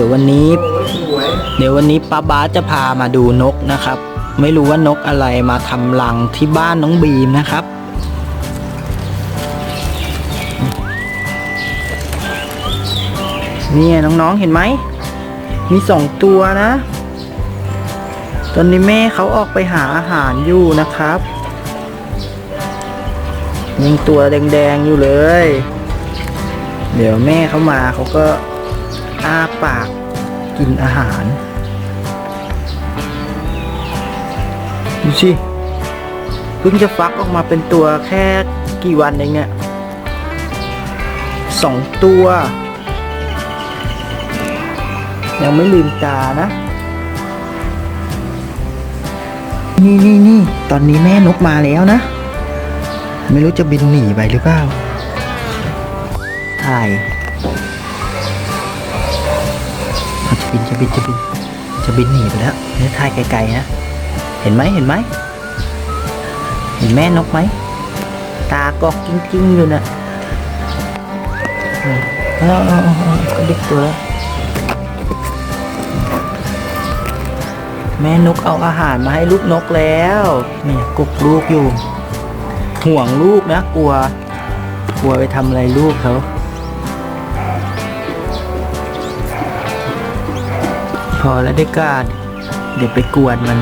ี๋ยวันนี้ เดี๋ยววันนี้ป้าบาสจะพามาดูนกนะครับ ไม่รู้ว่านกอะไรมาทำรังที่บ้านน้องบีมนะครับ เนี่ยน้องๆเห็นไหม มีสองตัวนะ ตอนนี้แม่เขาออกไปหาอาหารอยู่นะครับยังตัวแดงๆอยู่เลย เดี๋ยวแม่เขามาเขาก็ อ้าปากกินอาหาร ดูสิเพิ่งจะฟักออกมาเป็นตัวแค่กี่วันเองเนี่ยสองตัว ยังไม่ลืมตานะ นี่นี่นี่ตอนนี้แม่นกมาแล้วนะ ไม่รู้จะบินหนีไปหรือเปล่าถ่าย บินจะบินจะบินจะบินหนีไปแล้วเนี่ยถ่ายไกลๆนะ เห็นไหมเห็นไหม เห็นแม่นกไหม ตากอกกิ้งๆอยู่นะเอาเอาเออก็ดิกตัวแล้วแม่นกเอาอาหารมาให้ลูกนกแล้วเนี่ยกุกลูกอยู่ ห่วงลูกนะ กลัว กลัวไปทำอะไรลูกเขา พอแล้วได้การเดี๋ยวไปกวนมัน